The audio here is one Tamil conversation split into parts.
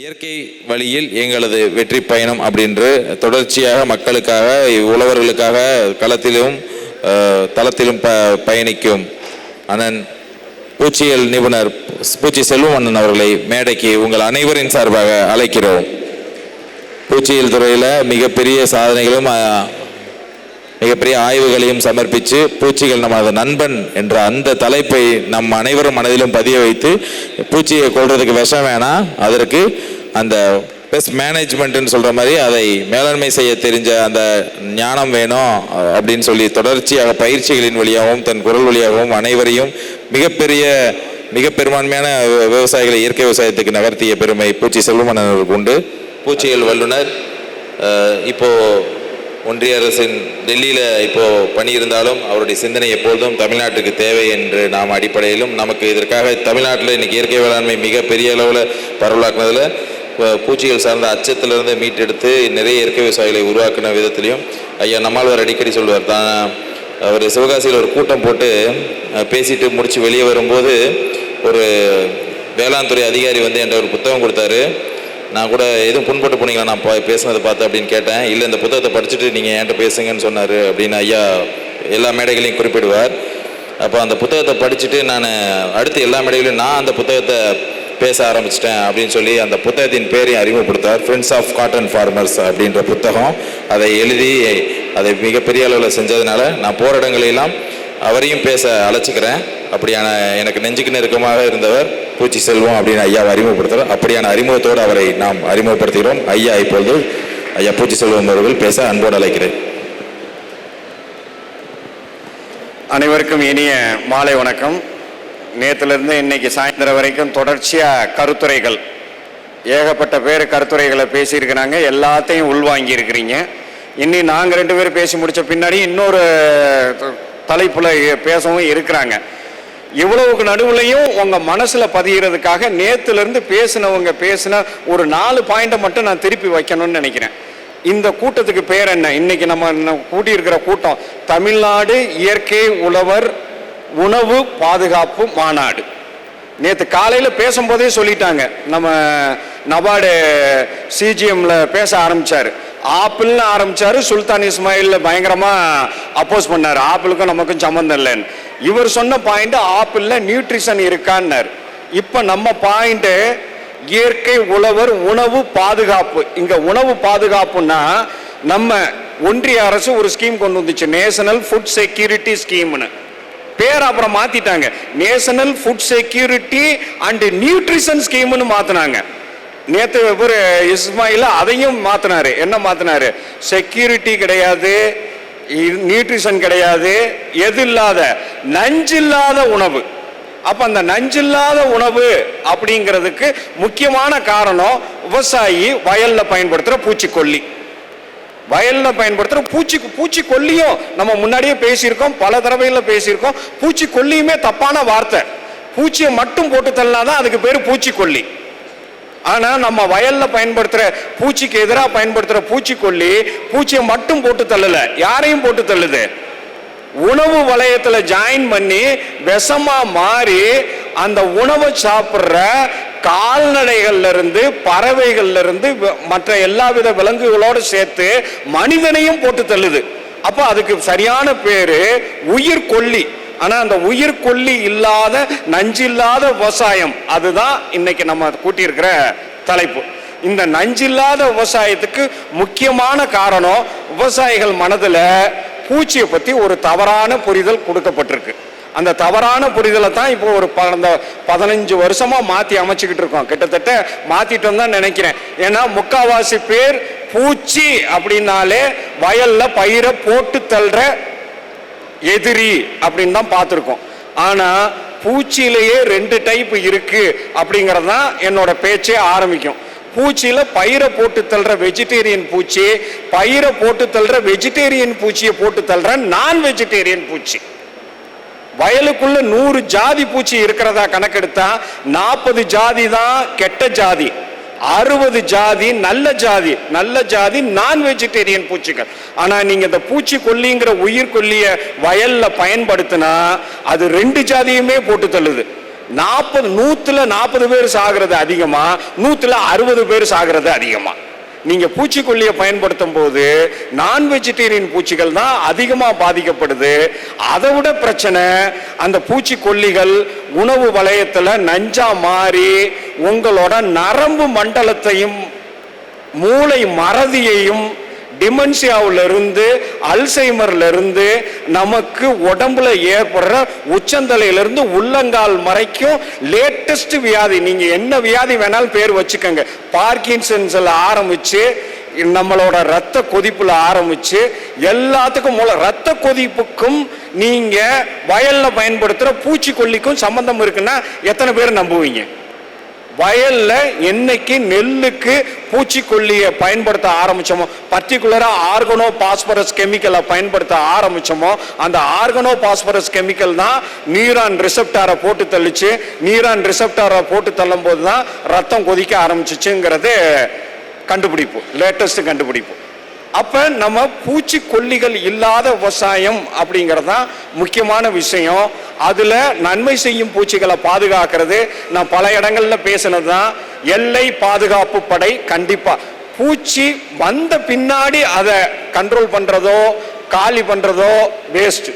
இயற்கை வழியில் எங்களது வெற்றி பயணம் அப்படின்று தொடர்ச்சியாக மக்களுக்காக உழவர்களுக்காக களத்திலும் தளத்திலும் ப பயணிக்கும் அண்ணன் பூச்சியல் நிபுணர் பூச்சி செல்வம் அண்ணன் அவர்களை மேடைக்கு உங்கள் அனைவரின் சார்பாக அழைக்கிறோம். பூச்சியியல் துறையில் மிகப்பெரிய சாதனைகளும் மிகப்பெரிய ஆய்வுகளையும் சமர்ப்பித்து பூச்சிகள் நமது நண்பன் என்ற அந்த தலைப்பை நம் அனைவரும் மனதிலும் பதிய வைத்து பூச்சியை கொள்றதுக்கு விஷம் வேணாம். அதற்கு அந்த பெஸ்ட் மேனேஜ்மெண்ட்னு சொல்கிற மாதிரி அதை மேலாண்மை செய்ய தெரிஞ்ச அந்த ஞானம் வேணும் அப்படின்னு சொல்லி தொடர்ச்சியாக பயிற்சிகளின் வழியாகவும் தன் குரல் வழியாகவும் அனைவரையும் மிகப்பெரிய மிக பெரும்பான்மையான விவசாயிகளை இயற்கை விவசாயத்துக்கு நகர்த்திய பெருமை பூச்சி செல்வமன்னன் உண்டு. பூச்சியியல் வல்லுனர் இப்போது ஒன்றிய அரசின் டெல்லியில் இப்போ பணியிருந்தாலும் அவருடைய சிந்தனை எப்பொழுதும் தமிழ்நாட்டுக்கு தேவை என்று நாம் அடிப்படையிலும் நமக்கு இதற்காக தமிழ்நாட்டில் இன்னைக்கு இயற்கை வேளாண்மை மிக பெரிய அளவில் பரவலாக்குனதில் பூச்சிகள் சார்ந்த அச்சத்திலிருந்து மீட்டெடுத்து நிறைய இயற்கை விவசாயிகளை உருவாக்கின விதத்திலையும் ஐயா நம்மாழ்வார் அடிக்கடி சொல்வார் தான் அவர் சிவகாசியில் ஒரு கூட்டம் போட்டு பேசிட்டு முடிச்சு வெளியே வரும்போது ஒரு வேளாண் துறை அதிகாரி வந்து என்ற ஒரு புத்தகம் கொடுத்தாரு. நான் கூட எதுவும் புண்பட்டு போனீங்களா? நான் பா- பேசுனதை பார்த்து அப்படின்னு கேட்டேன். இல்லை இந்த புத்தகத்தை படிச்சுட்டு நீங்கள் என்கிட்ட பேசுங்கன்னு சொன்னார் அப்படின்னு ஐயா எல்லா மேடைகளையும் குறிப்பிடுவார். அப்போ அந்த புத்தகத்தை படிச்சுட்டு நான் அடுத்து எல்லா மேடைகளையும் நான் அந்த புத்தகத்தை பேச ஆரம்பிச்சிட்டேன் அப்படின்னு சொல்லி அந்த புத்தகத்தின் பேரையும் அறிமுகப்படுத்தார் ஃப்ரெண்ட்ஸ் ஆஃப் காட்டன் ஃபார்மர்ஸ் அப்படின்ற புத்தகம். அதை எழுதி அதை மிகப்பெரிய அளவில் செஞ்சதுனால நான் போகிற இடங்களெல்லாம் அவரையும் பேச அழைச்சிக்கிறேன். அப்படியான எனக்கு நெஞ்சுக்கு நெருக்கமாக இருந்தவர் பூச்சி செல்வம் அப்படின்னு ஐயாவை அறிமுகப்படுத்துகிறார் அப்படியான அறிமுகத்தோடு அவரை நாம் அறிமுகப்படுத்துகிறோம். ஐயா இப்பொழுது ஐயா பூச்சி செல்வம் அவர்கள் பேச அன்போடு அழைக்கிறேன். அனைவருக்கும் இனிய மாலை வணக்கம். நேற்றுலேருந்து இன்னைக்கு சாயந்தரம் வரைக்கும் தொடர்ச்சியாக கருத்துரைகள் ஏகப்பட்ட பேர் கருத்துரைகளை பேசியிருக்கிறாங்க. எல்லாத்தையும் உள்வாங்கியிருக்கிறீங்க. இருக்கிறீங்க நாங்கள் ரெண்டு பேரும் பேசி முடித்த பின்னாடி இன்னொரு தலைப்பில் பேசவும் இருக்கிறாங்க. இவ்வளவுக்கு நடுவுலையும் உங்கள் மனசில் பதிகிறதுக்காக நேற்றுலேருந்து பேசினவங்க பேசின ஒரு நாலு பாயிண்ட்டை மட்டும் நான் திருப்பி வைக்கணும்னு நினைக்கிறேன். இந்த கூட்டத்துக்கு பேர் என்ன? இன்னைக்கு நம்ம கூட்டியிருக்கிற கூட்டம் தமிழ்நாடு இயற்கை உழவர் உணவு பாதுகாப்பு மாநாடு. நேற்று காலையில் பேசும்போதே சொல்லிட்டாங்க. நம்ம நபார்டு சிஜிஎம்ல பேச ஆரம்பித்தார் ஆப்பிள்னு ஆரம்பிச்சாரு சுல்தான் இஸ்மாயில் பயங்கரமா அப்போஸ் பண்ணாரு. ஆப்பிளுக்கும் நமக்கும் சம்மந்தம் இல்லைன்னு. இவர் சொன்ன பாயிண்ட் ஆப்பிள்ல நியூட்ரிஷன் இருக்கான்னாரு. இப்போ நம்ம பாயிண்ட் இயற்கை உழவர் உணவு பாதுகாப்பு. இங்க உணவு பாதுகாப்புன்னா நம்ம ஒன்றிய அரசு ஒரு ஸ்கீம் கொண்டு வந்துச்சு. நேஷனல் ஃபுட் செக்யூரிட்டி ஸ்கீம்னு பேர் அப்புறம் மாத்திட்டாங்க. National food security and nutrition ஸ்கீம்னு மாத்தினாங்க. நேற்று இவர் இஸ்மாயில் அதையும் மாற்றினார் என்ன மாற்றினார் செக்யூரிட்டி கிடையாது நியூட்ரிஷன் கிடையாது எது இல்லாத நஞ்சில்லாத உணவு. அப்போ அந்த நஞ்சில்லாத உணவு அப்படிங்கிறதுக்கு முக்கியமான காரணம் விவசாயி வயலில் பயன்படுத்துகிற பூச்சிக்கொல்லி. வயலில் பயன்படுத்துகிற பூச்சி பூச்சிக்கொல்லியும் நம்ம முன்னாடியே பேசியிருக்கோம் பல தடவைகளில் பேசியிருக்கோம். பூச்சிக்கொல்லியுமே தப்பான வார்த்தை. பூச்சியை மட்டும் போட்டு தள்ளாதான் அதுக்கு பேர் பூச்சிக்கொல்லி. ஆனால் நம்ம வயலில் பயன்படுத்துகிற பூச்சிக்கு எதிராக பயன்படுத்துகிற பூச்சிக்கொல்லி பூச்சியை மட்டும் போட்டு தள்ளல. யாரையும் போட்டு தள்ளுது? உணவு வளையத்தில் ஜாயின் பண்ணி விஷமாக மாறி அந்த உணவை சாப்பிட்ற கால்நடைகள்லேருந்து இருந்து வ- மற்ற எல்லா வித விலங்குகளோடு சேர்த்து மனிதனையும் போட்டு தள்ளுது. அப்போ அதுக்கு சரியான பேர் உயிர் கொல்லி ஆனால் அந்த உயிர் கொல்லி இல்லாத நஞ்சில்லாத விவசாயம் அதுதான் இன்னைக்கு நம்ம கூட்டியிருக்கிற தலைப்பு. இந்த நஞ்சில்லாத விவசாயத்துக்கு முக்கியமான காரணம் விவசாயிகள் மனதில் பூச்சியை பற்றி ஒரு தவறான புரிதல் கொடுக்கப்பட்டிருக்கு. அந்த தவறான புரிதலை தான் இப்போ ஒரு கடந்த பதினஞ்சு வருஷமாக மாற்றி அமைச்சுக்கிட்டு இருக்கோம். கிட்டத்தட்ட மாற்றிட்டோம் தான் நினைக்கிறேன். ஏன்னா முக்காவாசி பேர் பூச்சி அப்படின்னாலே வயலில் பயிரை போட்டு தள்ளுற எதிரி அப்படின்னு தான் பார்த்துருக்கோம். ஆனால் பூச்சியிலேயே ரெண்டு டைப் இருக்குது அப்படிங்கிறது தான் என்னோட பேச்சே ஆரம்பிக்கும். பூச்சியில் பயிரை போட்டு தள்ளுற வெஜிடேரியன் பூச்சி பயிரை போட்டு தள்ளுற வெஜிடேரியன் பூச்சியை போட்டு தள்ளுற நான் வெஜிடேரியன் பூச்சி. வயலுக்குள்ள நூறு ஜாதி பூச்சி இருக்கிறதா கணக்கெடுத்தா நாற்பது ஜாதி தான் கெட்ட ஜாதி. அறுபது ஜாதி நல்ல ஜாதி நல்ல ஜாதி நான் வெஜிடேரியன் பூச்சிகள். ஆனா நீங்க இந்த பூச்சி கொல்லிங்கிற உயிர் கொல்லிய வயல்ல பயன்படுத்தினா அது ரெண்டு ஜாதியுமே போட்டு தள்ளுது. நாற்பது நூத்துல நாற்பது பேர் சாகிறது அதிகமா நூத்துல அறுபது பேர் சாகிறது அதிகமா. நீங்க பூச்சிக்கொல்லியை பயன்படுத்தும் போது நான் வெஜிடேரியன் பூச்சிகள் தான் அதிகமாக பாதிக்கப்படுது. அதை விட பிரச்சனை அந்த பூச்சிக்கொல்லிகள் உணவு வளையத்தில் நஞ்சா மாறி உங்களோட நரம்பு மண்டலத்தையும் மூளை மறதியையும் டிமென்சியாவுல இருந்து அல்சைமர்ல இருந்து நமக்கு உடம்புல ஏற்படுற உச்சந்தலையிலிருந்து உள்ளங்கால் மறைக்கும் லேட்டஸ்ட் வியாதி நீங்க என்ன வியாதி வேணாலும் பேர் வச்சுக்கோங்க. பார்க்கின்சன்ஸ்ல ஆரம்பிச்சு நம்மளோட ரத்த கொதிப்புல ஆரம்பிச்சு எல்லாத்துக்கும் மூல ரத்த கொதிப்புக்கும் நீங்க வயல்ல பயன்படுத்துற பூச்சிக்கொல்லிக்கும் சம்பந்தம் இருக்குன்னா எத்தனை பேர் நம்புவீங்க? வயல்ல என்னைக்கு நெல்லுக்கு பூச்சிக்கொல்லியை பயன்படுத்த ஆரம்பிச்சோமோ பர்டிகுலரா ஆர்கனோ பாஸ்பரஸ் கெமிக்கலை பயன்படுத்த ஆரம்பிச்சோமோ அந்த ஆர்கனோ பாஸ்பரஸ் கெமிக்கல் தான் நீரான் ரிசப்டாரை போட்டு தள்ளிச்சு. நீரான் ரிசப்டாரை போட்டு தள்ளும் போது தான் ரத்தம் கொதிக்க ஆரம்பிச்சிச்சுங்கிறது கண்டுபிடிப்பு லேட்டஸ்ட் கண்டுபிடிப்பு. அப்ப நம்ம பூச்சிக்கொல்லிகள் இல்லாத விவசாயம் அப்படிங்கிறது தான் முக்கியமான விஷயம். அதுல நன்மை செய்யும் பூச்சிகளை பாதுகாக்கிறது. நான் பல இடங்கள்ல பேசினது தான் எல்லை பாதுகாப்பு படை கண்டிப்பா. பூச்சி வந்த பின்னாடி அதை கண்ட்ரோல் பண்றதோ காலி பண்றதோ வேஸ்ட்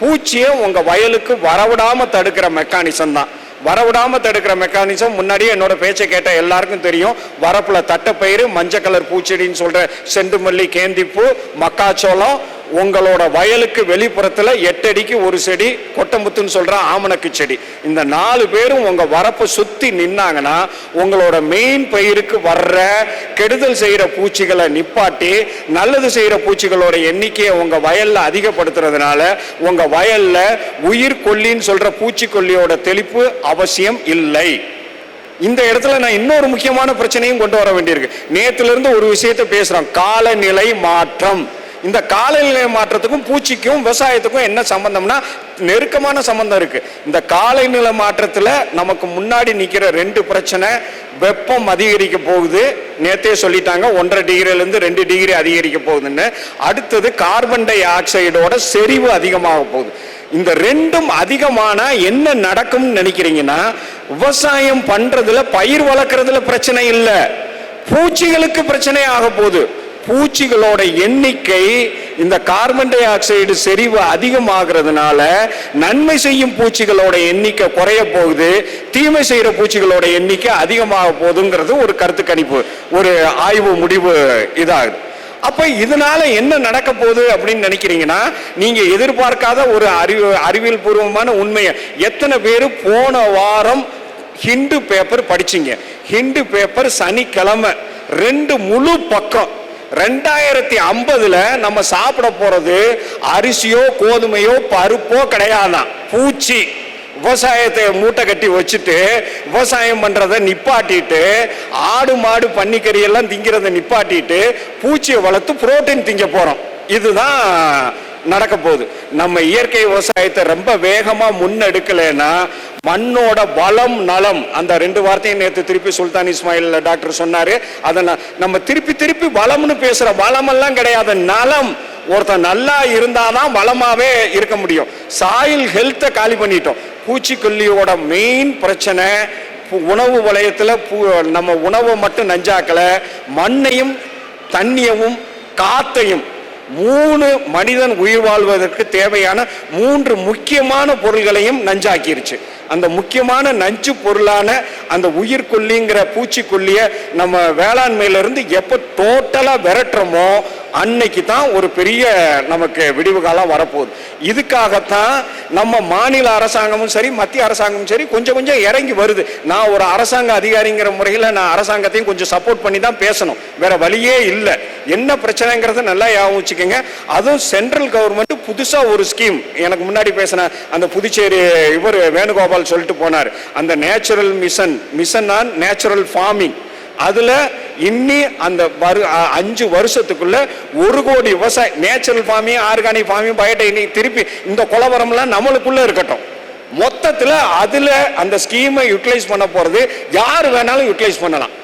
பூச்சியை உங்க வயலுக்கு வரவிடாம தடுக்கிற மெக்கானிசம் தான். வரவிடாம தடுக்கிற மெக்கானிசம் முன்னாடியே என்னோட பேச்சை கேட்ட எல்லாருக்கும் தெரியும். வரப்புல தட்டைப்பயிறு மஞ்சள் கலர் பூச்செடின்னு சொல்கிற செண்டுமல்லி கேந்திப்பூ மக்காச்சோளம் உங்களோட வயலுக்கு வெளிப்புறத்தில் எட்டடிக்கு ஒரு செடி கொட்டமுத்துன்னு சொல்கிற ஆமணக்கு செடி. இந்த நாலு பேரும் உங்கள் வரப்பை சுற்றி நின்னாங்கன்னா உங்களோட மெயின் பயிருக்கு வர்ற கெடுதல் செய்கிற பூச்சிகளை நிப்பாட்டி நல்லது செய்கிற பூச்சிகளோட எண்ணிக்கையை உங்கள் வயலில் அதிகப்படுத்துறதுனால உங்கள் வயலில் உயிர் கொல்லின்னு சொல்கிற பூச்சிக்கொல்லியோட தெளிப்பு அவசியம் இல்லை. இந்த இடத்துல நான் இன்னொரு முக்கியமான பிரச்சனையும் கொண்டு வர வேண்டியிருக்கு. நேற்றுலேருந்து ஒரு விஷயத்தை பேசுகிறோம் காலநிலை மாற்றம். இந்த காலநிலை மாற்றத்துக்கும் பூச்சிக்கும் விவசாயத்துக்கும் என்ன சம்பந்தம்னா நெருக்கமான சம்பந்தம் இருக்கு. இந்த காலநிலை மாற்றத்தில் நமக்கு முன்னாடி நிற்கிற ரெண்டு பிரச்சனை வெப்பம் அதிகரிக்க போகுது. நேத்தே சொல்லிட்டாங்க ஒன்றரை டிகிரிலேருந்து ரெண்டு டிகிரி அதிகரிக்க போகுதுன்னு. அடுத்தது கார்பன் டை ஆக்சைடோட செறிவு அதிகமாக போகுது. இந்த ரெண்டும் அதிகமானா என்ன நடக்கும்னு நினைக்கிறீங்கன்னா விவசாயம் பண்றதுல பயிர் வளர்க்கறதுல பிரச்சனை இல்லை. பூச்சிகளுக்கு பிரச்சனை ஆக போகுது. பூச்சிகளோட எண்ணிக்கை இந்த கார்பன் டை ஆக்சைடு செறிவு அதிகமாகிறதுனால நன்மை செய்யும் பூச்சிகளோட எண்ணிக்கை குறைய போகுது. தீமை செய்கிற பூச்சிகளோட எண்ணிக்கை அதிகமாக போகுதுங்கிறது ஒரு கருத்து கணிப்பு ஒரு ஆய்வு முடிவு இதாகுது. அப்போ இதனால என்ன நடக்க போகுது அப்படின்னு நினைக்கிறீங்கன்னா நீங்க எதிர்பார்க்காத ஒரு அறிவு அறிவியல் பூர்வமான உண்மையை எத்தனை பேர் போன வாரம் ஹிண்டு பேப்பர் படிச்சிங்க. ஹிண்டு பேப்பர் சனிக்கிழமை ரெண்டு முழு பக்கம் ரெண்டாயிரத்தி ஐம்பதுல நம்ம சாப்பிட போறது அரிசியோ கோதுமையோ பருப்போ கிடையாதான். பூச்சி. விவசாயத்தை மூட்டை கட்டி வச்சுட்டு விவசாயம் பண்றதை நிப்பாட்டிட்டு ஆடு மாடு பன்னிக்கறி எல்லாம் திங்கிறத நிப்பாட்டிட்டு பூச்சியை வளர்த்து புரோட்டீன் திங்க போறோம். இதுதான் நடக்க போகுது நம்ம இயற்கை விவசாயத்தை ரொம்ப வேகமாக முன்னெடுக்கலைன்னா மண்ணோட வளம் நலம். அந்த ரெண்டு வார்த்தையும் நேற்று திருப்பி சுல்தான் இஸ்மாயில் டாக்டர் சொன்னாரு. அதை நம்ம திருப்பி திருப்பி வளம்னு பேசுற வளமெல்லாம் கிடையாது. நலம். ஒருத்தன் நல்லா இருந்தாதான் வளமாவே இருக்க முடியும். சாயில் ஹெல்த்தை காலி பண்ணிட்டோம். பூச்சிக்கொல்லியோட மெயின் பிரச்சனை உணவு வளையத்தில் பூ- நம்ம உணவை மட்டும் நஞ்சாக்கலை. மண்ணையும் தண்ணியவும் காத்தையும். மூணு மனிதன் உயிர் வாழ்வதற்கு தேவையான மூன்று முக்கியமான பொருள்களையும் நஞ்சாக்கிருச்சு. அந்த முக்கியமான நஞ்சு பொருளான அந்த உயிர்கொல்லிங்கிற பூச்சிக்கொல்லிய நம்ம வேளாண்மையிலேருந்து எப்போ டோட்டலாக விரட்டுறோமோ அன்னைக்கு தான் ஒரு பெரிய நமக்கு விடிவு காலம் வரப்போகுது. இதுக்காகத்தான் நம்ம மாநில அரசாங்கமும் சரி மத்திய அரசாங்கமும் சரி கொஞ்சம் கொஞ்சம் இறங்கி வருது. நான் ஒரு அரசாங்க அதிகாரிங்கிற முறையில் நான் அரசாங்கத்தையும் கொஞ்சம் சப்போர்ட் பண்ணி தான் பேசணும். வேற வழியே இல்லை. என்ன பிரச்சனைங்கிறத நல்லா ஞாபகம் வச்சுக்கோங்க. அதுவும் சென்ட்ரல் கவர்மெண்ட் புதுசாக ஒரு ஸ்கீம் எனக்கு முன்னாடி பேசின அந்த புதுச்சேரி இவர் வேணுகோபால் சொல்லிட்டு போனார். அந்த natural mission mission on natural farming அதுல இன்னி அந்த வரு அஞ்சு வருஷத்துக்குள்ள ஒரு கோடி விவசாய natural farming organic farming biotechnic திருப்பி இந்த குலவரம்லாம் நம்மளுக்குள்ள இருக்கட்டும். மொத்தத்துல அதுல அந்த ஸ்கீமை யூட்டிலைஸ் பண்ண போறது யார் வேணாலும் யூட்டிலைஸ் பண்ணலாம்.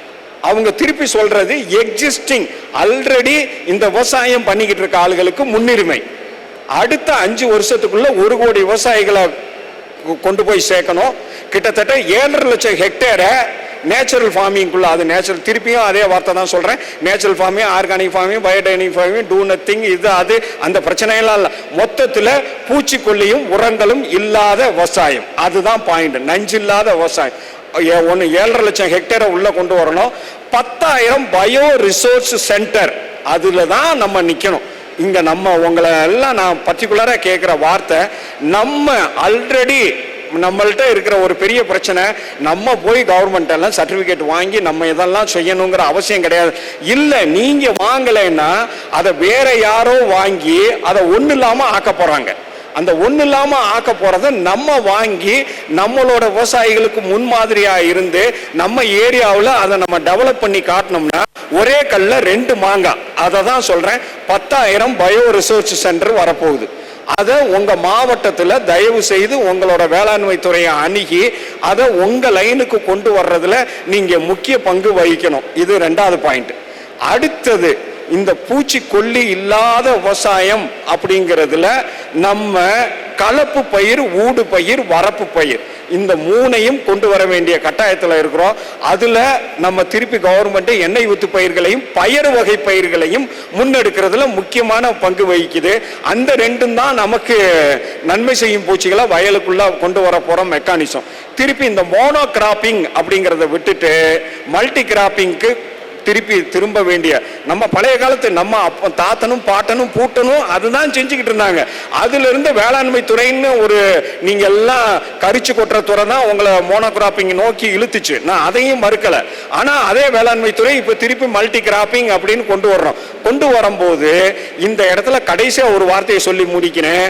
அவங்க திருப்பி சொல்றது எக்ஸிஸ்டிங் ஆல்ரெடி இந்த விவசாயம் பண்ணிக்கிட்டு இருக்க ஆளுகளுக்கு முன்னுரிமை. அடுத்த அஞ்சு வருஷத்துக்குள்ள ஒரு கோடி விவசாயிகளை கொண்டு போய் சேர்க்கணும். கிட்டத்தட்ட ஏழரை லட்சம் ஹெக்டேரை நேச்சுரல் ஃபார்மிங்குள்ள அது நேச்சுரல் திருப்பியும் அதே வார்த்தை தான் சொல்கிறேன் natural farming organic farming biodynamic farming do nothing இது அது அந்த பிரச்சனையெல்லாம் இல்லை. மொத்தத்தில் பூச்சிக்கொல்லியும் உரங்களும் இல்லாத விவசாயம். அதுதான் பாயிண்ட் நஞ்சு இல்லாத விவசாயம். ஒன்று ஏழரை லட்சம் ஹெக்டேரை உள்ளே கொண்டு வரணும். பத்தாயிரம் பயோ ரிசோர்ஸ் சென்டர் அதில் தான் நம்ம நிற்கணும் இங்க நம்ம உங்களை எல்லாம் நான் பர்டிகுலராக கேட்குற வார்த்தை நம்ம ஆல்ரெடி நம்மள்கிட்ட இருக்கிற ஒரு பெரிய பிரச்சனை நம்ம போய் கவர்மெண்ட் எல்லாம் சர்டிபிகேட் வாங்கி நம்ம இதெல்லாம் செய்யணுங்கிற அவசியம் கிடையாது. இல்லை நீங்க வாங்கலைன்னா அதை வேற யாரோ வாங்கி அதை ஒன்றும் இல்லாமல் ஆக்க போறாங்க. அந்த ஒண்ணு இல்லாம ஆக்க போறத நம்ம வாங்கி நம்மளோட விவசாயிகளுக்கு முன்மாதிரியா இருந்து நம்ம ஏரியாவில் அதை நம்ம டெவலப் பண்ணி காட்டினோம்னா ஒரே கல்ல ரெண்டு மாங்காய் அதை தான் சொல்றேன். பத்தாயிரம் பயோ ரிசர்ச் சென்டர் வரப்போகுது. அதை உங்க மாவட்டத்தில் தயவு செய்து உங்களோட வேளாண்மை துறையை அணுகி அதை உங்க லைனுக்கு கொண்டு வர்றதுல நீங்க முக்கிய பங்கு வகிக்கணும். இது ரெண்டாவது பாயிண்ட் அடுத்தது இந்த பூச்சிக்கொல்லி இல்லாத விவசாயம் அப்படிங்கிறதுல நம்ம கலப்பு பயிர் ஊடு பயிர் வரப்பு பயிர். இந்த மூணையும் கொண்டு வர வேண்டிய கட்டாயத்தில் இருக்கிறோம். அதுல நம்ம திருப்பி கவர்மெண்ட் எண்ணெய் ஊத்து பயிர்களையும் பயறு வகை பயிர்களையும் முன்னெடுக்கிறதுல முக்கியமான பங்கு வகிக்குது. அந்த ரெண்டும் தான் நமக்கு நன்மை செய்யும் பூச்சிகளை வயலுக்குள்ள கொண்டு வர போற மெக்கானிசம் திருப்பி இந்த மோனோ கிராப்பிங் அப்படிங்கிறத விட்டுட்டு மல்டி கிராப்பிங்க்கு திருப்பி திரும்ப வேண்டிய நம்ம பழைய காலத்து நம்ம அப்போ தாத்தனும் பாட்டனும் பூட்டனும் அதுதான் செஞ்சுக்கிட்டு இருந்தாங்க. அதுல இருந்து வேளாண்மை துறைன்னு ஒரு நீங்க எல்லாம் கரிச்சு கொட்டுற துறை தான் உங்களை மோனோகிராப்பிங் நோக்கி இழுத்துச்சு. நான் அதையும் மறுக்கல. ஆனா அதே வேளாண்மை துறை இப்ப திருப்பி மல்டி கிராப்பிங் அப்படின்னு கொண்டு வர்றோம். கொண்டு வரும்போது இந்த இடத்துல கடைசியாக ஒரு வார்த்தையை சொல்லி முடிக்கிறேன்.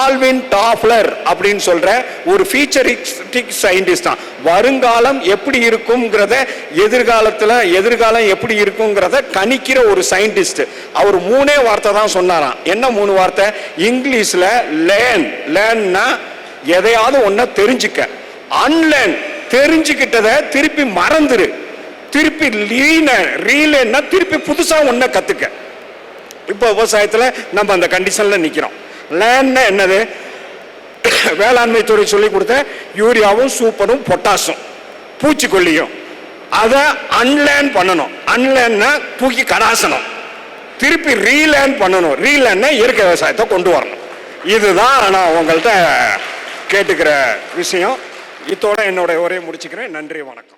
ஆல்வின் டாஃப்லர் அப்படின்னு சொல்கிற ஒரு ஃபீச்சரிஸ்டிக் சயின்டிஸ்ட் தான். வருங்காலம் எப்படி இருக்குங்கிறத எதிர்காலத்தில் எதிர்காலம் எப்படி இருக்குங்கிறத கணிக்கிற ஒரு சயின்டிஸ்ட் அவர் மூணே வார்த்தை தான் சொன்னாராம். என்ன மூணு வார்த்தை? இங்கிலீஷில் லேர்ன் லேர்ன்னா எதையாவது ஒன்றை தெரிஞ்சுக்க. அன்லேர்ன் தெரிஞ்சுக்கிட்டதை திருப்பி மறந்துரு. திருப்பி லீன ரீலேன்னா திருப்பி புதுசாக ஒன்றை கற்றுக்க இப்போ விவசாயத்தில் நம்ம அந்த கண்டிஷனில் நிற்கிறோம் லேர்ன்னா என்னது? வேளாண்மை துறை சொல்லி கொடுத்த யூரியாவும் சூப்பரும் பொட்டாசும் பூச்சிக்கொல்லியும். அதை அன்லேர்ன் பண்ணணும். அன்லேர்னா தூக்கி கடாசணும் திருப்பி ரீலேர்ன் பண்ணணும். ரீலேர்னா இயற்கை விவசாயத்தை கொண்டு வரணும். இதுதான் நான் உங்கள்கிட்ட கேட்டுக்கிற விஷயம். இதோட என்னோட உரையை முடிச்சுக்கிறேன். நன்றி வணக்கம்.